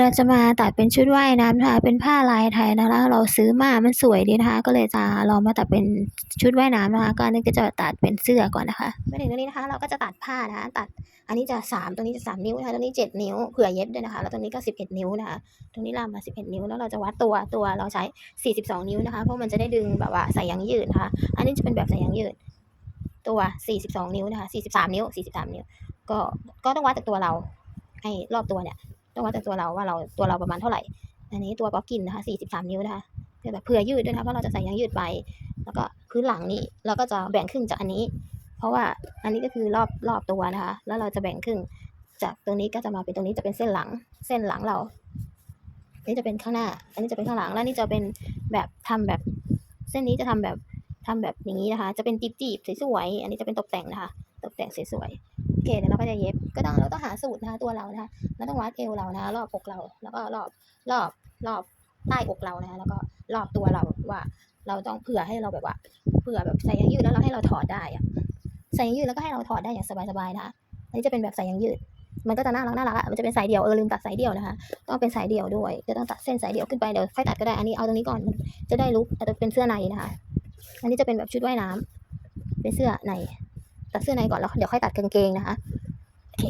เราจะมาตัดเป็นชุดว่ายน้ำนะคะเป็นผ้าลายไทยนะคะเราซื้อมามันสวยดีนะคะ ก็เลยจะลองมาตัดเป็นชุดว่ายน้ำนะคะก็อันนี้ก็จะตัดเป็นเสื้อก่อนนะคะมาถึงตรงนี้นะคะ เราก็จะตัดผ้านะคะตัดอันนี้จะสามตรงนี้จะสามนิ้วนะคะตรงนี้เจ็ดนิ้วเผื่อเย็บด้วยนะคะ แล้วตรงนี้ก็สิบเอ็ดนิ้วนะคะตรงนี้ลามมาสิบเอ็ดนิ้วแล้วเราจะวัดตัวตัวเราใช้สี่สิบสองนิ้วนะคะ เพราะมันจะได้ดึงแบบว่าใส่ยางยืดนะคะ อันนี้จะเป็นแบบใส่ยางยืด ตัวสี่สิบสองนิ้วนะคะสี่สิบสามนิ้วสี่สิบสามนิ้ว ก็ก็ต้องวัดจากตัวเราให้รอบตัวเนี่ย ต้องวัดจากตัวเราว่าเราตัวเราประมาณเท่าไหร่ อันนี้ตัวป๊อกกินนะคะ43 นิ้วนะคะเพื่อแบบเผื่อยืดด้วยนะคะเพราะเราจะใส่ยางยืดไป แล้วก็พื้นหลังนี่เราก็จะแบ่งครึ่งจากอันนี้ เพราะว่าอันนี้ก็คือรอบรอบตัวนะคะ แล้วเราจะแบ่งครึ่งจากตรงนี้ก็จะมาเป็นตรงนี้จะเป็นเส้นหลัง เส้นหลังเราอันนี้จะเป็นข้างหน้า อันนี้จะเป็นข้างหลัง แล้วนี่จะเป็นแบบทำแบบ เส้นนี้จะทำแบบทำแบบอย่างนี้นะคะ จะเป็นจีบๆสวยๆ อันนี้จะเป็นตกแต่งนะคะ กแต่งสวยๆโอเคเดี๋ยวเราก็จะเย็บก็ต้องเราต้องหาสูตรนะคะตัวเรานะคะเราต้องวัดเอวเรานะคะรอบอกเรา แล้วก็รอบรอบรอบใต้อกเรานะคะแล้วก็รอบตัวเราว่าเราต้องเผื่อให้เราแบบว่าเผื่อแบบใส่ยางยืดแล้วเราให้เราถอดได้อะใส่ยางยืดแล้วก็ให้เราถอดได้อย่างสบายๆนะคะอันนี้จะเป็นแบบใส่ยางยืด มันก็จะน่ารักน่ารักอะมันจะเป็นสายเดี่ยวเออลืมตัดสายเดี่ยวนะคะต้องเป็นสายเดี่ยวด้วยจะต้องตัดเส้นสายเดี่ยวขึ้นไปเดี๋ยวค่อยตัดก็ได้อันนี้เอาตรงนี้ก่อนจะได้ลุกแต่เป็นเสื้อในนะคะ อันนี้จะเป็นแบบชุดว่ายน้ำเป็นเสื้อใน ตัดเสื้อในก่อนแล้วเดี๋ยวค่อยตัดกางเกงนะคะโอเค